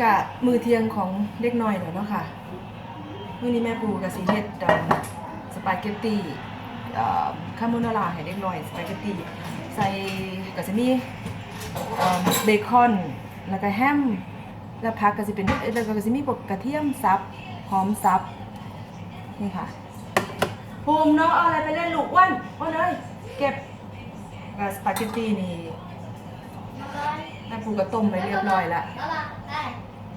กะมือเทียงของเด็กน้อยแล้วเนาะค่ะมื้อนี้แม่ปูกับสีเฮ็ดสปาเกตตี้คาโมนาร่าให้เด็กน้อยสปาเกตตี้ใส่ก็จะมีเอิ่มเบคอน แล้วก็แฮม แล้วผักก็สิเป็นแล้วก็สิมีพวกกระเทียมสับหอมสับนี่ค่ะภูมิเนาะเอาอะไรไปเล่นลูกอ้วนอ้วนเอ้ยเก็บสปาเกตตี้นี่แม่ปูก็ต้มไว้เรียบร้อยแล้ว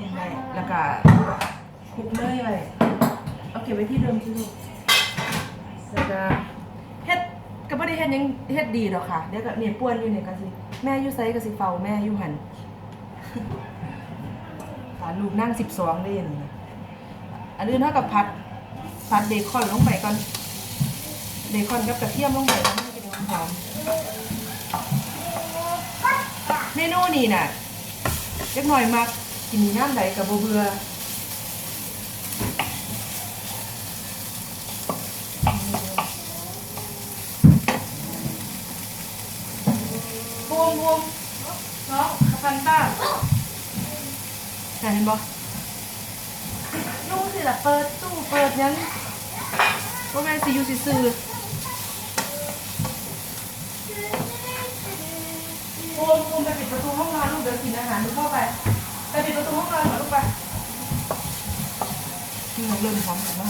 ตรงไหนแล้วก็คลุกเนยไว้เอาเก็บไว้ที่เดิมที่ลูกแล้วก็เฮ็ดก็บ่ได้เฮ็ดหยังเฮ็ดดีหรอกค่ะเดี๋ยวก็เนี่ยป่วนอยู่เนี่ยก็สิแม่อยู่ไสก็สิเฝ้าแม่อยู่หั่นตาลูกนั่ง12ได้ยังอันอื่นเท่ากับผัดผัดเบคอนลงไปก่อนเบคอนกับกระเทียมลงไปแล้วมันจะเป็นหอมเมนูนี้น่ะเล็กหน้อยมัก กินย่ามใดกับบ่เบื่อบวมบวมน้องคันต้าเห็นบ่นู่นสิล่ะเปิดตู้เปิดหยังว่าแม่นสิอยู่ซื่อๆบวมบวมไปปิดประตูห้องนอนลูกเดี๋ยวกินอาหารลูกเข้าไป ไปปิดประตูห้องนอนก่อนลูกไปนี่เราเริ่มพร้อมกันแล้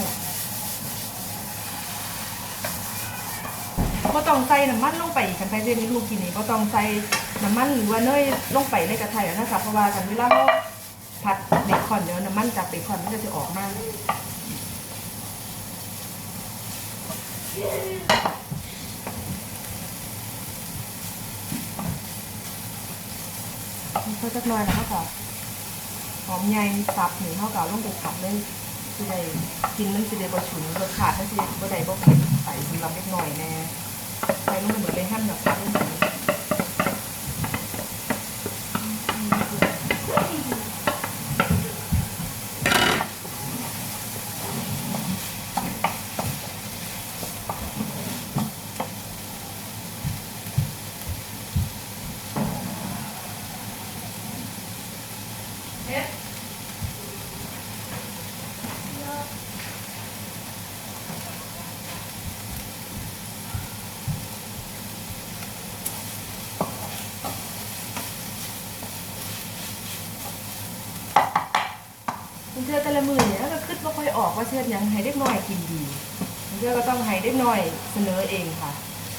วก็ต้องใส่น้ำมันลงไปอีกคันไปเรียนให้ลูกกินนี่ก็ต้องใส่น้ำมันหรือว่าเนยลงไปในกระทะนะคะเพราะว่ากันเวลาเราผัดเบคอนเดี๋ยวน้ำมันจากเบคอนมันก็จะออกมาเพื่อจักหน่อยนะคะค่ะห อมใหญ่สับหนึ่งเท่ากับลงไปผับเล่นสิได้กินมันสิได้บ่ฉุนรสชาติมันสิได้บ่ได้บ่เผ็ดใส่สำหรับเล็กหน่อยแน่ใส่ลงไปเหมือนไปแหั่นแบบผัดลงไป เชื่อแต่ละมือเนี่ยก็คิดว่าค่อยออกว่าเชื่อยังให้เด็กน้อยกินดีเชื่อก็ต้องให้เด็กน้อยเสนอเองค่ะ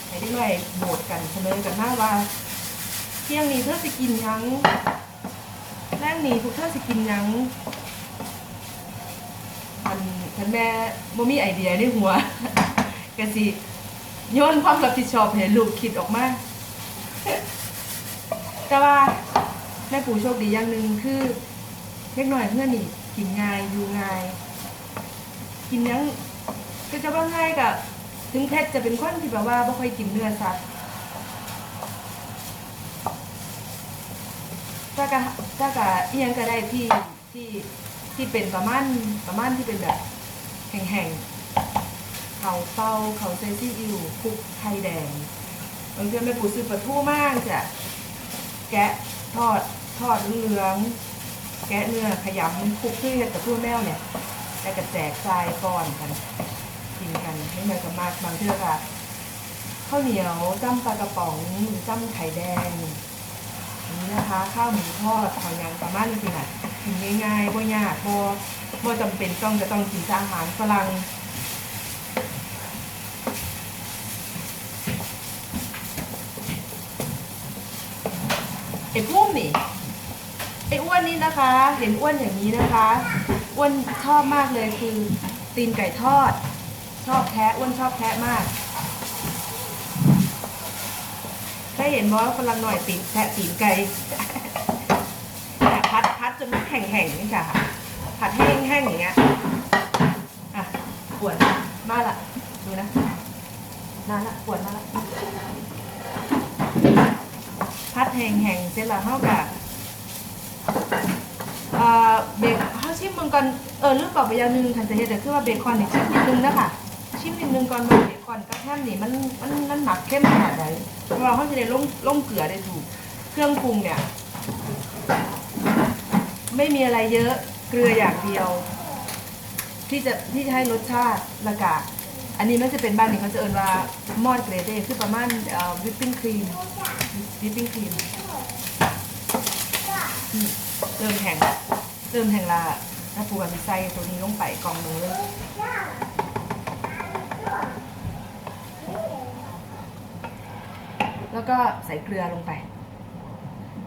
ให้เด็กน้อยโหวตกันเสนอกันมาว่า เที่ยงนี้เธอสิกินยังแรกนี้พวกเธอสิกินยังมันท่านแม่บ่มีไอเดียในหัวก็สิโยนความรับผิดชอบให้ลูกคิดออกมาแต่ว่าแม่ปู่โชคดีอย่างหนึ่งคือเล็กน้อยเพื่อนนี่ กินง่ายอยู่ง่าย กินยังก็จะว่าง่ายกับถึงเพชรจะเป็นคนที่แบบว่าไม่ค่อยกินเนื้อสัตว์ถ้ากะถ้ากะเอียงก็ได้ที่ที่ที่เป็นประมาณประมาณที่เป็นแบบแห้งๆเขาเต้าเขาเซซี่อิวคุกไข่แดงบางทีแม่ปู่ซื้อปลาทูมากจะแกะทอดทอดเหลือง แกะเนื้อขยำคลุกที่กับทั่วแมวเนี่ยแล้วก็แจกทรายก้อนกันกินกันให้มันกับมากบางเทื่อค่ะข้าวเหนียวจ้ำปลากระป๋องจ้ำไข่แดงนี้นะคะข้าวหมูทอดหอยนางประมาณนี้ค่ะกินง่ายๆบ่ยากบ่บ่จำเป็นต้องจะต้องกินอาหารฝรั่งไอ้พุ่มนี่ ไอ้อ้วนนี่นะคะ เห็นอ้วนอย่างนี้นะคะอ้วนชอบมากเลยคือตีนไก่ทอด ชอบแท้อ้วนชอบแท้มากได้เห็นว่าฝรั่งหน่อยตีนแทะตีนไก่พัดพัดจนมันแข็งๆนี่ค่ะ ผัดแห้งๆอย่างเงี้ยอะปวดมาละดูนะมาละปวดมาละพัดแห้งๆเสร็จแล้วเท่ากับ เอ่อเบคเขาชิมมึงก่อนเออลืมบอกไปอย่างหนึงทันจะเห็นแต่คือว่าเบคอนนี่ชิมนิดนึงนะคะชิมนิดนึงก่อนว่าเบคอนกับแฮมนี่มันมันมันหมักเข้มขนาดไหนเพราะว่าเขาจะได้ลงลงเกลือได้ถูก เครื่องปรุงเนี่ย ไม่มีอะไรเยอะเกลืออย่างเดียว ที่จะที่จะให้รสชาติและกะอันนี้มันจะเป็นบ้านนี้เขาจะเอินว่ามอดเกรเดคือประมาณวิปปิ้งครีมวิปปิ้งครีม เริ่มแห้งเริ่มแห้งละถ้าปูกับมีไส้ตัวนี้ลงไปกองนึงเลยแล้วก็ใส่เกลือลงไป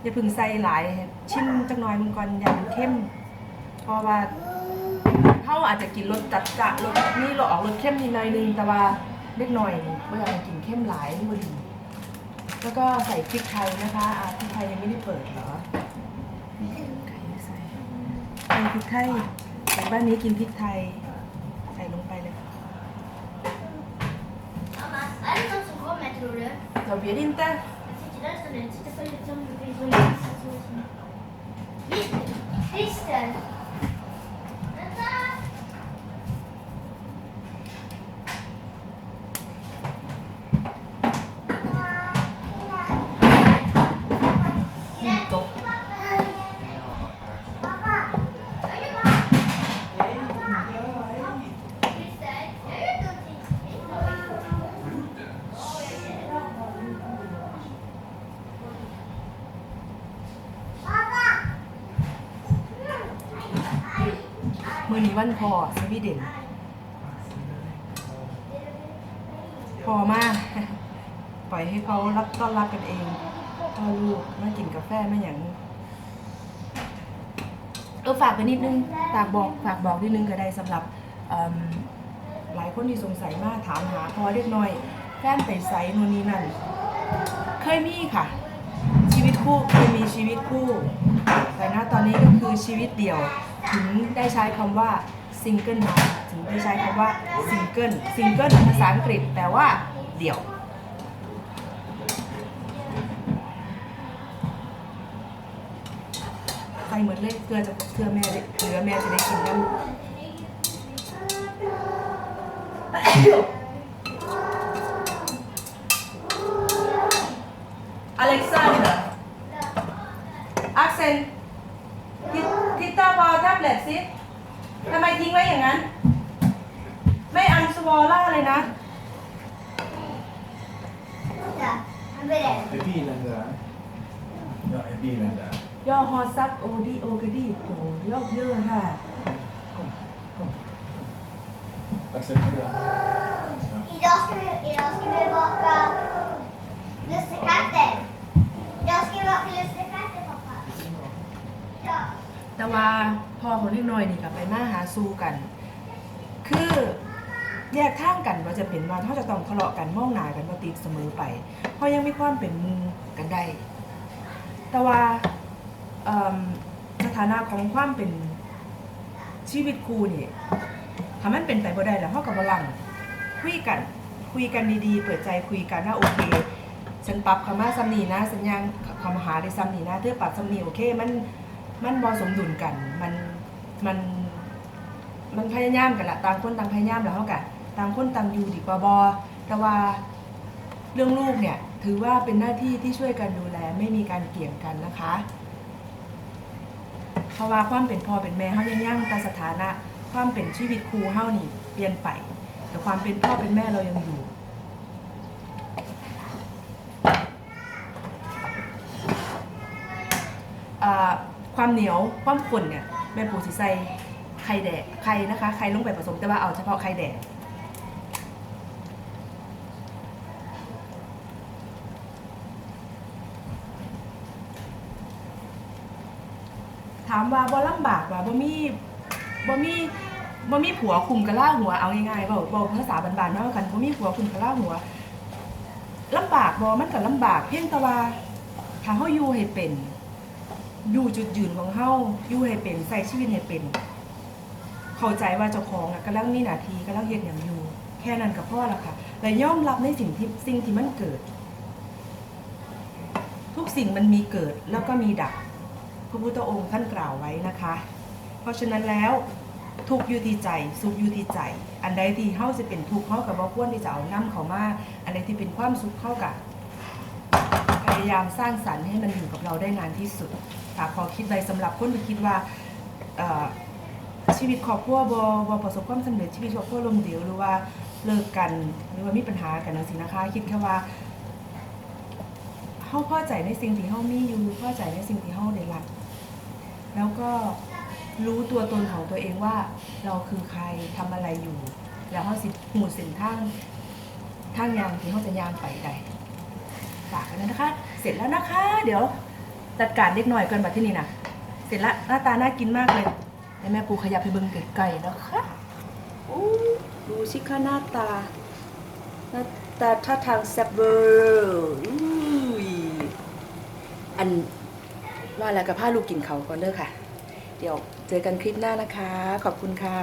อย่าพึ่งใส่หลาย ชิมจักหน่อยมันก่อนอย่ามันเข้ม เพราะว่าเขาอาจจะกินรสจัดจ้ะรสนี่เราออกรสเข้มนิดหน่อยนึง แต่ว่าเล็กหน่อยไม่อยากกินเข้มหลายนี่พอดีแล้วก็ใส่พริกไทยนะคะอ่าพริกไทยยังไม่ได้เปิดเหรอ ใส่พริกไทยแต่บ้านนี้กินพริกไทย ใส่ลงไปเลย Mamma, är det någon som kommer tror du? เราเบียดินเตอ Jag sitter där så den sitter på liksom isolera såsen. Christer! Vänta! นี้วันพอสวีเดนพอมาก ปล่อยให้เขารับต้อนรับกันเองพ่อลูกมากินกาแฟมาอย่างเออฝากไปนิดนึงฝากบอกฝากบอกนิดนึงก็ได้สำหรับหลายคนที่สงสัยมากถามหาพอเล็กน้อยแฟนไปไซโน่นนี่นั่นเคยมีค่ะ ชีวิตคู่เคยมีชีวิตคู่ แต่ณตอนนี้ก็คือชีวิตเดี่ยว ถึงได้ใช้คำว่าซิงเกิลมาถึงได้ใช้คำว่าซิงเกิลซิงเกิลภาษาอังกฤษแปลว่าเดี่ยวใส่เหมือนเล็กเกลือจะเกลือแม่ได้เกลือแม่จะได้กินน้ำอเล็กซานเดอร์อักเซน ทิตเตอร์พอแท็บเล็ตสิทำไมทิ้งไว้อย่างนั้น ไม่อันสวอล่าเลยนะ Vänta, han beredd. Är bilen där? Ja, är bilen där? ย่อฮอซับโอดีโอกระดีโอ้ยอกเยอะค่ะ Kom, kom. Acceptera. Idag ska vi, idag ska vi baka lussekatter. Idag ska vi baka lussekatter pappa. Ja. แต่ว่าพอของเล็กน้อยนี่กับไปมาหาสู้กัน คือแยกทางกันว่าจะเป็นว่าเขาจะต้องทะเลาะกันมองหน้ากันว่าติดเสมอไป เพราะยังมีความเป็นหมูกันได้ แต่ว่าสถานะของความเป็นชีวิตครูนี่ถ้ามันเป็นไปบ่ได้แล้วเขากับพลังคุยกันคุยกันดีๆ เปิดใจคุยกันว่าโอเคฉันปรับคำว่าซัมนีนะสัญญาณคำหาได้ซัมนีนะเธอปรับซัมนีโอเค มัน มันบอสมดุลกัน มัน มัน มันพยายามกันละต่างคนต่างพยายามแล้วเขากันต่างคนต่างอยู่ดีกว่าบอแต่ว่าเรื่องลูกเนี่ย ถือว่าเป็นหน้าที่ที่ช่วยกันดูแล ไม่มีการเกี่ยงกันนะคะ เพราะว่าความเป็นพ่อเป็นแม่เฮายังยั่งแต่สถานะ ความเป็นชีวิตครูเฮานี่เปลี่ยนไป แต่ความเป็นพ่อเป็นแม่เรายังอยู่อ่า ความเหนียวความข้นเนี่ยแม่ปูสิใส่ไข่แดดไข่นะคะไข่ลงไปผสมแต่ว่าเอาเฉพาะไข่แดดถามว่าบ่ลำบากว่าบ่มีบ่มีบ่มีผัวคุมกระล่าหัวเอาง่ายๆเว้าเว้าภาษาบานๆเนาะกันบ่มีผัวคุมกระล่าหัวลำบากบ่มันก็ลำบากเพียงแต่ว่าถ้าเฮาอยู่ให้เป็น อยู่จุดยืนของเฮาอยู่ให้เป็นใส่ชีวิตให้เป็น เข้าใจว่าเจ้าของอะกำลังมีหน้าที่กำลังเฮ็ดหยังอยู่ แค่นั้นก็พอล้วค่ะและยอมรับในสิ่งที่สิ่งที่มันเกิด ทุกสิ่งมันมีเกิดแล้วก็มีดับพระพุทธองค์ท่านกล่าวไว้นะคะ เพราะฉะนั้นแล้วทุกอยู่ที่ใจสุขอยู่ที่ใจ อันใดที่เฮาจะเป็นทุกข์เฮากับบ่ควรที่จะเอานํเขามาอันใดที่เป็นความสุขเฮากับพยายามสร้างสรรค์ให้มันอยู่กับเราได้นานที่สุด ค่ะขอคิดไว้สำหรับคนที่คิดว่าเอ่อชีวิตครอบครัวบ่บ่ประสบความสำเร็จชีวิตครอบครัวล้มเหลวหรือว่าเลิกกันหรือว่ามีปัญหากันจังซี่นะคะ คิดแค่ว่าเฮาพอใจในสิ่งที่เฮามีอยู่พอใจในสิ่งที่เฮาได้รับแล้วก็รู้ตัวตนของตัวเองว่าเราคือใครทำอะไรอยู่ แล้วเฮาสิหูเส้นทางทางยางที่เฮาจะยางไปได้ฝากกันนะคะ เสร็จแล้วนะคะ เดี๋ยว จัดการเล็กน้อยก่อนบัดที่นี่นะเสร็จละหน้าตาน่ากินมากเลยให้แม่ปูขยับไปเบิ่งไกลๆนะคะอู้ดูสิคะหน้าตาหน้าตาท่าทางแซ่บเวอร์อุ้ยอันว่าแล้วกับผ้าลูกกินเขาก่อนเด้อค่ะ เดี๋ยวเจอกันคลิปหน้านะคะ ขอบคุณค่ะ